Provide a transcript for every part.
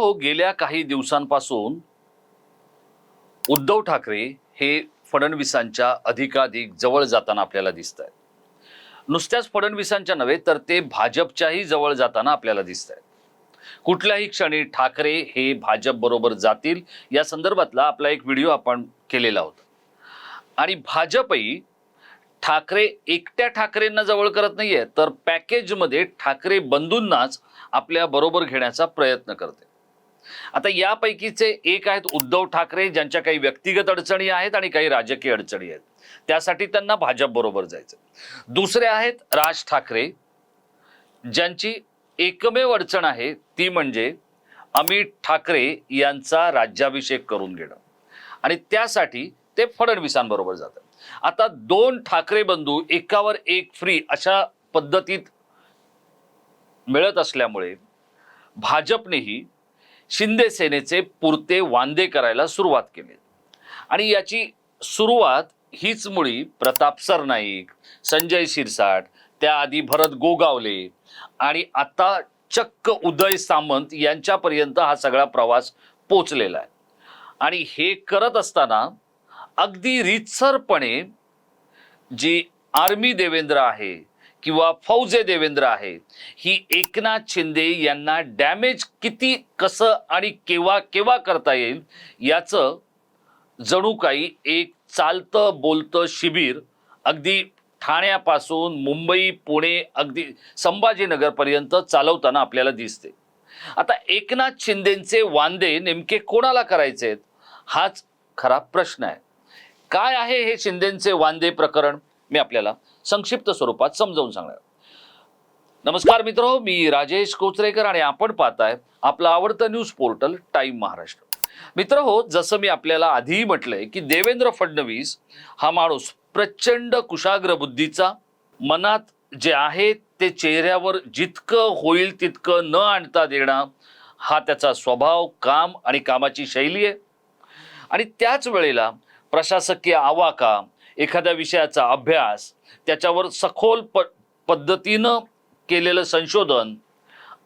मित्रांनो हो गेल्या काही दिवसांपासून उद्धव ठाकरे हे फडणवीसांच्या अधिकाधिक जवळ जाताना आपल्याला दिसत आहेत नुसत्याच फडणवीसांच्या नव्हे तर ते भाजपच्याही जवळ जाताना आपल्याला दिसत आहेत कुठल्याही क्षणी ठाकरे हे भाजप बरोबर जातील या संदर्भातला आपला एक व्हिडिओ आपण केलेला होता. आणि भाजपही ठाकरे एकट्या ठाकरेंना जवळ करत नाहीये तर पॅकेजमध्ये ठाकरे बंधूंनाच आपल्या बरोबर घेण्याचा प्रयत्न करते. आता यापैकीचे एक आहेत उद्धव ठाकरे ज्यांच्या काही व्यक्तिगत अडचणी आहेत आणि काही राजकीय अडचणी आहेत. त्यासाठी त्यांना भाजप बरोबर जायचं. दुसरे आहेत राज ठाकरे ज्यांची एकमेव अडचण आहे ती म्हणजे अमित ठाकरे यांचा राज्याभिषेक करून घेणं. आणि त्यासाठी ते फडणवीसांबरोबर जातात. आता दोन ठाकरे बंधू एकावर एक फ्री अशा पद्धतीत मिळत असल्यामुळे भाजपनेही शिंदे सेनेचे पुरते वांदे करायला सुरुवात केली. आणि याची सुरुवात हीच मुळी प्रताप सरनाईक संजय शिरसाट त्याआधी भरत गोगावले आणि आता चक्क उदय सामंत यांच्यापर्यंत हा सगळा प्रवास पोचलेला आहे. आणि हे करत असताना अगदी रीतसरपणे जी आर्मी देवेंद्र आहे किंवा फौजे देवेंद्र आहे ही एकनाथ शिंदे यांना डॅमेज किती कसं आणि केव्हा केव्हा करता येईल याचं जणू काही एक चालतं बोलतं शिबिर अगदी ठाण्यापासून मुंबई पुणे अगदी संभाजीनगरपर्यंत चालवताना आपल्याला दिसते. आता एकनाथ शिंदेचे वांदे नेमके कोणाला करायचे आहेत हाच खरा प्रश्न आहे. काय आहे हे शिंदेचे वांदे प्रकरण? मी आपल्याला संक्षिप्त स्वरूपात समजावून सांगणार नमस्कार मित्र मी राजेश कोचरेकर आणि आपण पाहताय आपलं आवडतं न्यूज पोर्टल टाइम महाराष्ट्र. मित्र हो जसं मी आपल्याला आधीही म्हटलंय की देवेंद्र फडणवीस हा माणूस प्रचंड कुशाग्र बुद्धीचा मनात जे आहे ते चेहऱ्यावर जितकं होईल तितकं न आणता देणं हा त्याचा स्वभाव काम आणि कामाची शैली आहे. आणि त्याच वेळेला प्रशासकीय आवाका एखाद्या विषयाचा अभ्यास त्याच्यावर सखोल प पद्धतीनं केलेलं संशोधन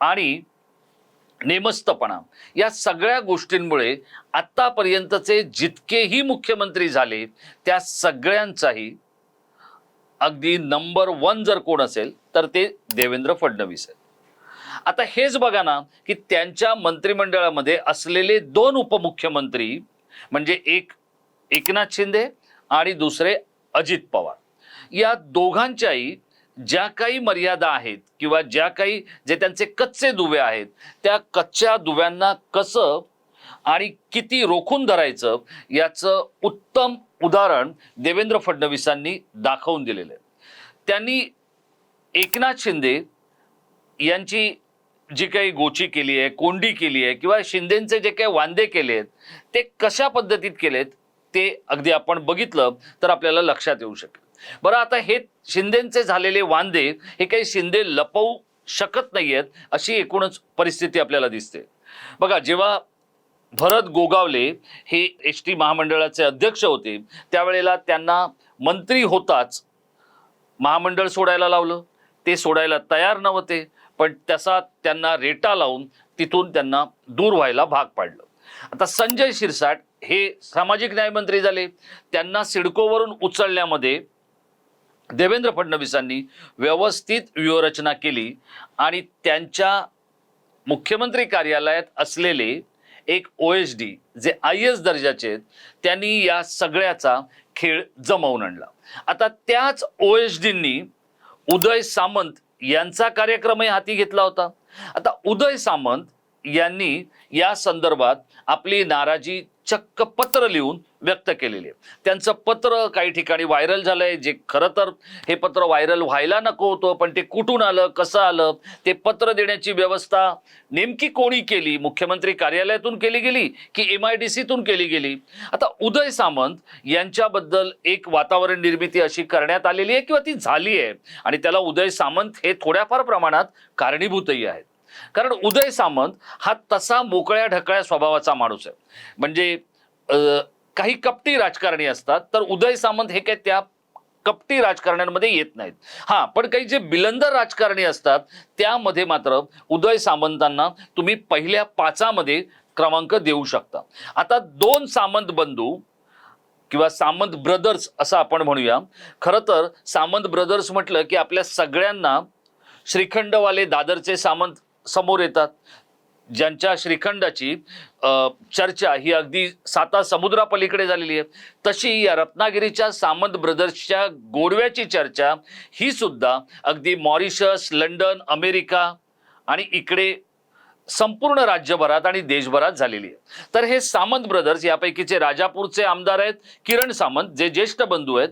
आणि नेमस्तपणा या सगळ्या गोष्टींमुळे आत्तापर्यंतचे जितकेही मुख्यमंत्री झाले त्या सगळ्यांचाही अगदी नंबर वन जर कोण असेल तर ते देवेंद्र फडणवीस आहेत. आता हेच बघा ना की त्यांच्या मंत्रिमंडळामध्ये असलेले दोन उपमुख्यमंत्री म्हणजे एक एकनाथ शिंदे आणि दुसरे अजित पवार. या दोघांच्याही ज्या काही मर्यादा आहेत किंवा ज्या काही जे त्यांचे कच्चे दुवे आहेत त्या कच्च्या दुव्यांना कसं आणि किती रोखून धरायचं याचं उत्तम उदाहरण देवेंद्र फडणवीसांनी दाखवून दिलेलं आहे. त्यांनी एकनाथ शिंदे यांची जी काही गोची केली आहे कोंडी केली आहे किंवा शिंदेचे जे काही वांदे केले आहेत ते कशा पद्धतीत केलेत ते अगदी आपण बघितलं तर आपल्याला लक्षात येऊ शकेल. बरं आता हे शिंदेचे झालेले वांदे हे काही शिंदे लपवू शकत नाहीयेत अशी एकूणच परिस्थिती आपल्याला दिसते. बघा जेव्हा भरत गोगावले हे एस टी महामंडळाचे अध्यक्ष होते त्यावेळेला त्यांना मंत्री होताच महामंडळ सोडायला लावलं. ते सोडायला तयार नव्हते पण त्याचा त्यांना रेटा लावून तिथून त्यांना दूर व्हायला भाग पाडलं. आता संजय शिरसाट हे सामाजिक न्यायमंत्री झाले. त्यांना सिडकोवरून उचलण्यामध्ये देवेंद्र फडणवीसांनी व्यवस्थित व्यूहरचना केली आणि त्यांच्या मुख्यमंत्री कार्यालयात असलेले एक O H D J I S दर्जाचे आहेत त्यांनी या सगळ्याचा खेळ जमवून आणला. आता त्याच ओ एच डींनी उदय सामंत यांचा कार्यक्रमही हाती घेतला होता. आता उदय सामंत यांनी या संदर्भात आपली नाराजी चक्क पत्र लिहून व्यक्त केलेली आहे. त्यांचं पत्र काही ठिकाणी व्हायरल झालंय. जे खरं तर हे पत्र व्हायरल व्हायला नको होतं पण ते कुठून आलं कसं आलं ते पत्र देण्याची व्यवस्था नेमकी कोणी केली? मुख्यमंत्री कार्यालयातून केली गेली की एम आय डी सीतून केली गेली? आता उदय सामंत यांच्याबद्दल एक वातावरण निर्मिती अशी करण्यात आलेली आहे किंवा ती झाली आहे? आणि त्याला उदय सामंत हे थोड्याफार प्रमाणात कारणीभूतही आहेत. कारण उदय सामंत हा तसा मोकळ्या ढकळ्या स्वभावाचा माणूस आहे. म्हणजे काही कपटी राजकारणी असतात तर उदय सामंत हे काय त्या कपटी राजकारण्यांमध्ये येत नाहीत. हा पण काही जे बिलंदर राजकारणी असतात त्यामध्ये मात्र उदय सामंतांना तुम्ही पहिल्या पाचामध्ये क्रमांक देऊ शकता. आता दोन सामंत बंधू किंवा सामंत ब्रदर्स असं आपण म्हणूया. खरं तर सामंत ब्रदर्स म्हटलं की आपल्या सगळ्यांना श्रीखंडवाले दादरचे सामंत समोर येतात. ज्यांच्या श्रीखंडाची चर्चा ही अगदी साता समुद्रापलीकडे झालेली आहे. तशी या रत्नागिरीच्या सामंत ब्रदर्सच्या गोडव्याची चर्चा ही सुद्धा अगदी मॉरिशस लंडन अमेरिका आणि इकडे संपूर्ण राज्यभरात आणि देशभरात झालेली आहे. तर हे सामंत ब्रदर्स यापैकीचे राजापूरचे आमदार आहेत किरण सामंत जे ज्येष्ठ बंधू आहेत.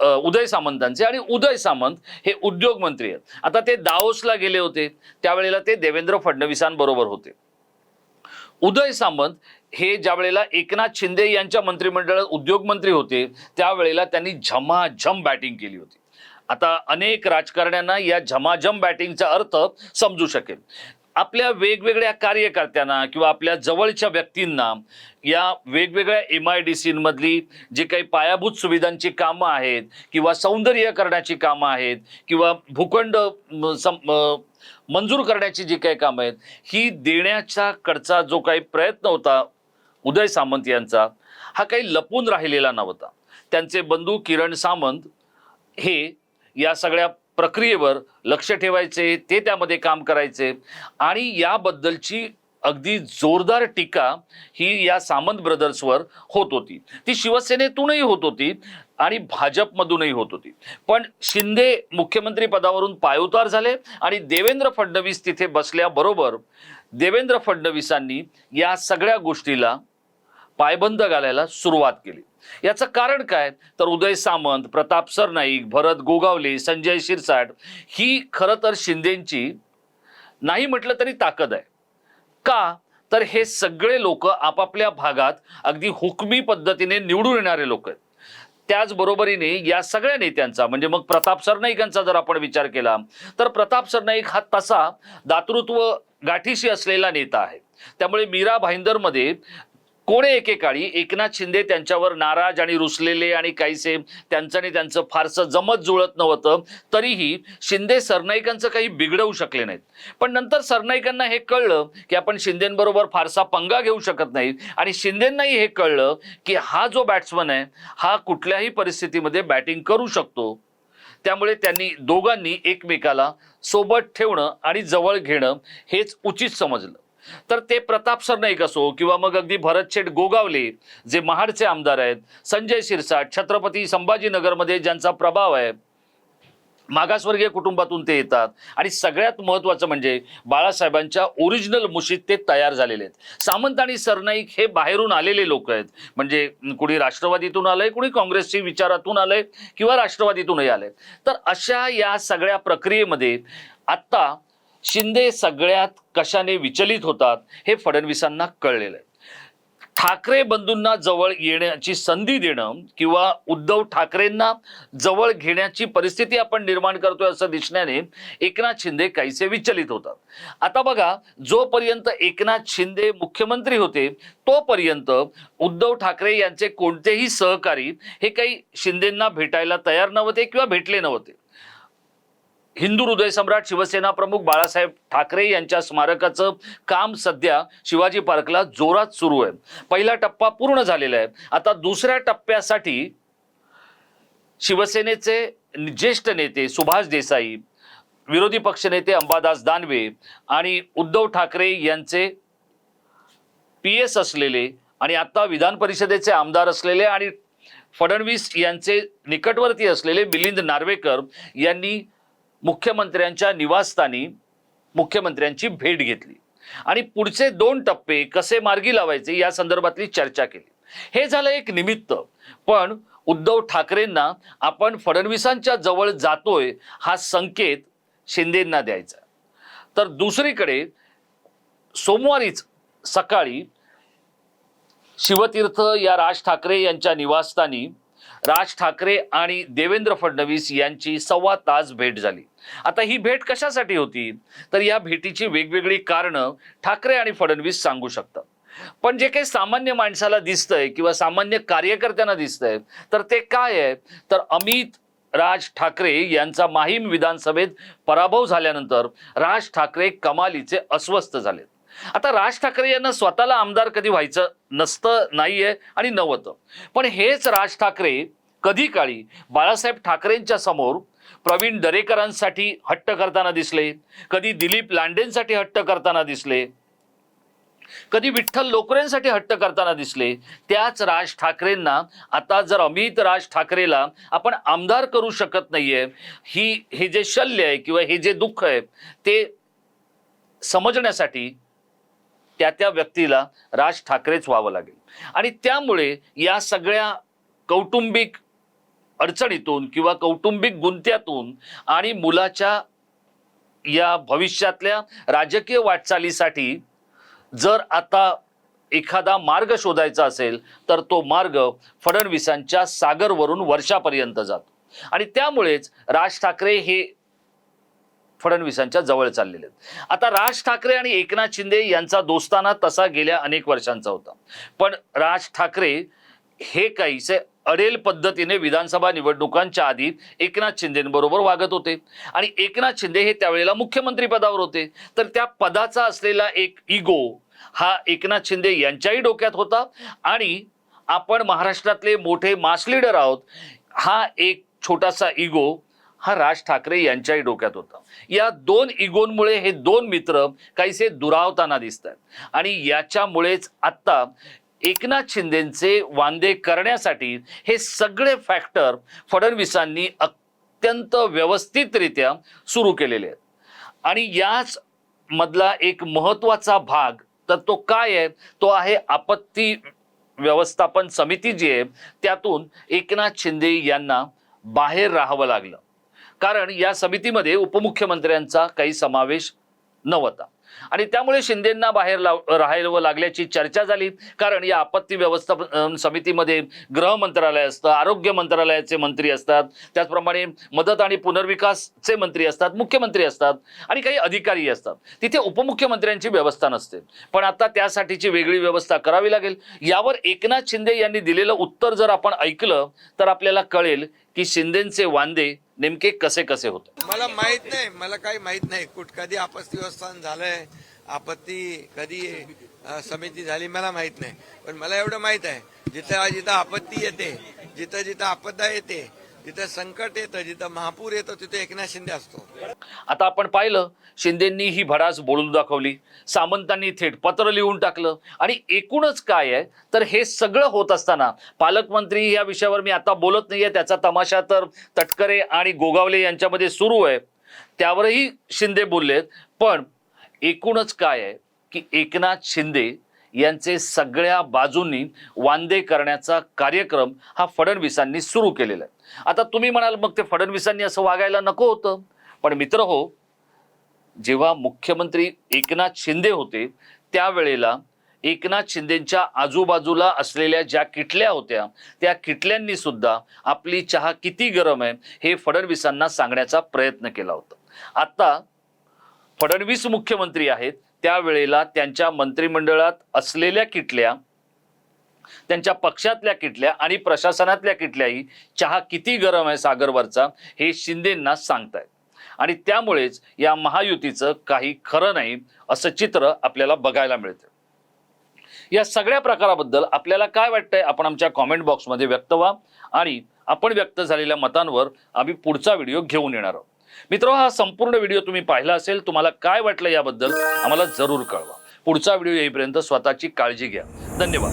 उदय सामंतांचे आणि उदय सामंत हे उद्योग मंत्री आहेत. आता ते दाओसला गेले होते. त्यावेळेला ते देवेंद्र फडणवीसांबरोबर होते. उदय सामंत हे ज्या वेळेला एकनाथ शिंदे यांच्या मंत्रिमंडळात उद्योग मंत्री होते त्यावेळेला त्यांनी झमाझम बॅटिंग केली होती. आता अनेक राजकारण्यांना या झमाझम बॅटिंगचा अर्थ समजू शकेल. आपल्या वेगवेगळ्या कार्यकर्त्यांना किंवा आपल्या जवळच्या व्यक्तींना या वेगवेगळ्या एम आय डी सीमधली जी काही पायाभूत सुविधांची कामं आहेत किंवा सौंदर्यीकरणाची कामं आहेत किंवा भूखंड सम मंजूर करण्याची जी काही कामं आहेत ही देण्याच्या कडचा जो काही प्रयत्न होता उदय सामंत यांचा हा काही लपून राहिलेला नव्हता. त्यांचे बंधू किरण सामंत हे या सगळ्या प्रक्रियेवर लक्ष ठेवायचे ते त्यामध्ये काम करायचे. आणि याबद्दलची अगदी जोरदार टीका ही या सामंत ब्रदर्सवर होत होती. ती शिवसेनेतूनही होत होती आणि भाजपमधूनही होत होती. पण शिंदे मुख्यमंत्री पदावरून पायउतार झाले आणि देवेंद्र फडणवीस तिथे बसल्याबरोबर देवेंद्र फडणवीसांनी या सगळ्या गोष्टीला पायबंद घालायला सुरुवात केली. याचं कारण काय? तर उदय सामंत प्रताप सरनाईक भरत गोगावले संजय शिरसाट ही खरं तर शिंदेची नाही म्हटलं तरी ताकद आहे. का? तर हे सगळे लोक आपापल्या भागात अगदी हुकमी पद्धतीने निवडून येणारे लोक आहेत. त्याचबरोबरीने या सगळ्या नेत्यांचा म्हणजे मग प्रताप सरनाईकांचा जर आपण विचार केला तर प्रताप सरनाईक हा तसा दातृत्व गाठीशी असलेला नेता आहे. त्यामुळे मीरा भाईंदरमध्ये कोणे एकेकाळी एकनाथ शिंदे त्यांच्यावर नाराज आणि रुसलेले आणि काहीसे त्यांचं आणि त्यांचं फारसं जमत जुळत नव्हतं तरीही शिंदे सरनाईकांचं काही बिघडवू शकले नाहीत. पण नंतर सरनाईकांना हे कळलं की आपण शिंदेबरोबर फारसा पंगा घेऊ शकत नाही आणि शिंदेंनाही हे कळलं की हा जो बॅट्समन आहे हा कुठल्याही परिस्थितीमध्ये बॅटिंग करू शकतो. त्यामुळे त्यांनी दोघांनी एकमेकाला सोबत ठेवणं आणि जवळ घेणं हेच उचित समजलं. तर ते प्रताप सरनाईक असो किंवा मग अगदी भरत शेठ गोगावले जे महाडचे आमदार आहेत संजय शिरसाट छत्रपती संभाजीनगरमध्ये ज्यांचा प्रभाव आहे मागासवर्गीय कुटुंबातून ते येतात. आणि सगळ्यात महत्त्वाचं म्हणजे बाळासाहेबांच्या ओरिजिनल मुशीत ते तयार झालेले आहेत. सामंत आणि सरनाईक हे बाहेरून आलेले लोक आहेत. म्हणजे कुणी राष्ट्रवादीतून आलंय कुणी काँग्रेसची विचारातून आलंय किंवा राष्ट्रवादीतूनही आलंय. तर अशा या सगळ्या प्रक्रियेमध्ये आत्ता शिंदे सगळ्यात कशाने विचलित होतात हे फडणवीसांना कळलेलं आहे. ठाकरे बंधूंना जवळ येण्याची संधी देणं किंवा उद्धव ठाकरेंना जवळ घेण्याची परिस्थिती आपण निर्माण करतोय असं दिसण्याने एकनाथ शिंदे काहीसे विचलित होतात. आता बघा जोपर्यंत एकनाथ शिंदे मुख्यमंत्री होते तोपर्यंत उद्धव ठाकरे यांचे कोणतेही सहकारी हे काही शिंदेंना भेटायला तयार नव्हते किंवा भेटले नव्हते. हिंदू हृदय सम्राट शिवसेना प्रमुख बाळासाहेब ठाकरे यांच्या स्मारकाचं काम सध्या शिवाजी पार्कला जोरात सुरू आहे. पहिला टप्पा पूर्ण झालेला आहे. आता दुसऱ्या टप्प्यासाठी शिवसेनेचे ज्येष्ठ नेते सुभाष देसाई विरोधी पक्षनेते अंबादास दानवे आणि उद्धव ठाकरे यांचे पी एस असलेले आणि आता विधान परिषदेचे आमदार असलेले आणि फडणवीस यांचे निकटवर्ती असलेले मिलिंद नार्वेकर यांनी मुख्यमंत्र्यांच्या निवासस्थानी मुख्यमंत्र्यांची भेट घेतली. आणि पुढचे दोन टप्पे कसे मार्गी लावायचे या संदर्भातली चर्चा केली. हे झालं एक निमित्त. पण उद्धव ठाकरेंना आपण फडणवीसांच्या जवळ जातोय हा संकेत शिंदेंना द्यायचा तर दुसरीकडे सोमवारीच सकाळी शिवतीर्थ या राज ठाकरे यांच्या निवासस्थानी राज ठाकरे आणि देवेंद्र फडणवीस यांची सव्वा तास भेट झाली. आता ही भेट कशासाठी होती? तर या भेटीची वेगवेगळी कारणं ठाकरे आणि फडणवीस सांगू शकतात. पण जे काही सामान्य माणसाला दिसतंय किंवा सामान्य कार्यकर्त्यांना दिसतंय तर ते काय आहे? तर अमित राज ठाकरे यांचा माहीम विधानसभेत पराभव झाल्यानंतर राज ठाकरे कमालीचे अस्वस्थ झालेत. आता राज ठाकरे यांना स्वतःला आमदार कधी व्हायचं नसतं नाहीये आणि नव्हतं. पण हेच राज ठाकरे कधी काळी बाळासाहेब ठाकरेंच्या समोर प्रवीण दरेकरांसाठी हट्ट करताना दिसले कधी दिलीप लांडेंसाठी हट्ट करताना दिसले कधी विठ्ठल लोकरेंसाठी हट्ट करताना दिसले त्याच राज ठाकरेंना आता जर अमित राज ठाकरेला आपण आमदार करू शकत नाहीये ही हे जे शल्य आहे किंवा हे जे दुःख आहे ते समजण्यासाठी त्या त्या व्यक्तीला राज ठाकरेच व्हावं लागेल. आणि त्यामुळे या सगळ्या कौटुंबिक अडचणीतून किंवा कौटुंबिक गुंत्यातून आणि मुलाच्या या भविष्यातल्या राजकीय वाटचालीसाठी जर आता एखादा मार्ग शोधायचा असेल तर तो मार्ग फडणवीसांच्या सागरवरून वर्षापर्यंत जातो. आणि त्यामुळेच राज ठाकरे हे फडणवीसांच्या जवळ चाललेले आहेत. आता राज ठाकरे आणि एकनाथ शिंदे यांचा दोस्ताना तसा गेल्या अनेक वर्षांचा होता. पण राज ठाकरे हे काहीसे अडेल पद्धतीने विधानसभा निवडणुकांच्या आधी एकनाथ शिंदेबरोबर वागत होते. आणि एकनाथ शिंदे हे त्यावेळेला मुख्यमंत्री पदावर होते. तर त्या पदाचा असलेला एक इगो हा एकनाथ शिंदे यांच्याही डोक्यात होता. आणि आपण महाराष्ट्रातले मोठे मास लीडर आहोत. हा एक छोटासा इगो हा राज ठाकरे यांच्याही डोक्यात होता. या दोन इगोंमुळे हे दोन मित्र काहीसे दुरावताना दिसत आहेत आणि याच्यामुळेच आत्ता एकनाथ शिंदेचे वांदे करण्यासाठी हे सगळे फॅक्टर फडणवीसांनी अत्यंत व्यवस्थितरित्या सुरू केलेले आहेत. आणि याच मधला एक महत्त्वाचा भाग तर तो काय आहे? तो आहे आपत्ती व्यवस्थापन समिती जी आहे त्यातून एकनाथ शिंदे यांना बाहेर राहावं लागलं. कारण या समितीमध्ये उपमुख्यमंत्र्यांचा काही समावेश नव्हता. आणि त्यामुळे शिंदेंना बाहेर लाव राहायला लागल्याची चर्चा झाली. कारण या आपत्ती व्यवस्थापन समितीमध्ये गृह मंत्रालय असतं आरोग्य मंत्रालयाचे मंत्री असतात. त्याचप्रमाणे मदत आणि पुनर्विकासचे मंत्री असतात मुख्यमंत्री असतात आणि काही अधिकारी असतात. तिथे उपमुख्यमंत्र्यांची व्यवस्था नसते. पण आता त्यासाठीची वेगळी व्यवस्था करावी लागेल. यावर एकनाथ शिंदे यांनी दिलेलं उत्तर जर आपण ऐकलं तर आपल्याला कळेल की शिंदेचे वांदे नेमके कसे कसे होते? मला माहीत नाही मला काही माहीत नाही. कुठ कधी आपत्ती झालंय आपत्ती कधी समिती झाली मला माहीत नाही. पण मला एवढं माहीत आहे जिथं जिथं आपत्ती येते जिथं जिथं आपदा येते जिथं संकट येतं जिथं महापूर येतो तिथे एकनाथ शिंदे असतो. आता आपण पाहिलं शिंदेंनी ही भडास बोलून दाखवली. सामंतांनी थेट पत्र लिहून टाकलं. आणि एकूणच काय आहे तर हे सगळं होत असताना पालकमंत्री या विषयावर मी आता बोलत नाहीये त्याचा तमाशा तर तटकरे आणि गोगावले यांच्यामध्ये सुरू आहे. त्यावरही शिंदे बोललेत. पण एकूणच काय आहे की एकनाथ शिंदे यांचे सगळ्या बाजूंनी वांदे करण्याचा कार्यक्रम हा फडणवीसांनी सुरू केलेला आहे. आता तुम्ही म्हणाल मग ते फडणवीसांनी असं वागायला नको होतं. पण मित्र हो जेव्हा मुख्यमंत्री एकनाथ शिंदे होते त्यावेळेला एकनाथ शिंदेच्या आजूबाजूला असलेल्या ज्या किटल्या होत्या त्या किटल्यांनी सुद्धा आपली चहा किती गरम आहे हे फडणवीसांना सांगण्याचा प्रयत्न केला होता. आता फडणवीस मुख्यमंत्री आहेत त्यावेळेला त्यांच्या मंत्रिमंडळात असलेल्या किटल्या त्यांच्या पक्षातल्या किटल्या आणि प्रशासनातल्या किटल्याही चहा किती गरम आहे सागरवरचा हे शिंदेंना सांगतायत. आणि त्यामुळेच या महायुतीचं काही खरं नाही असं चित्र आपल्याला बघायला मिळतं या सगळ्या प्रकाराबद्दल आपल्याला काय वाटतंय आपण आमच्या कॉमेंट बॉक्समध्ये व्यक्त व्हा आणि आपण व्यक्त झालेल्या मतांवर आम्ही पुढचा व्हिडिओ घेऊन येणार आहोत. मित्र हा संपूर्ण व्हिडिओ तुम्ही पाहिला असेल तुम्हाला काय वाटलं याबद्दल आम्हाला जरूर कळवा. पुढचा व्हिडिओ येईपर्यंत स्वतःची काळजी घ्या. धन्यवाद.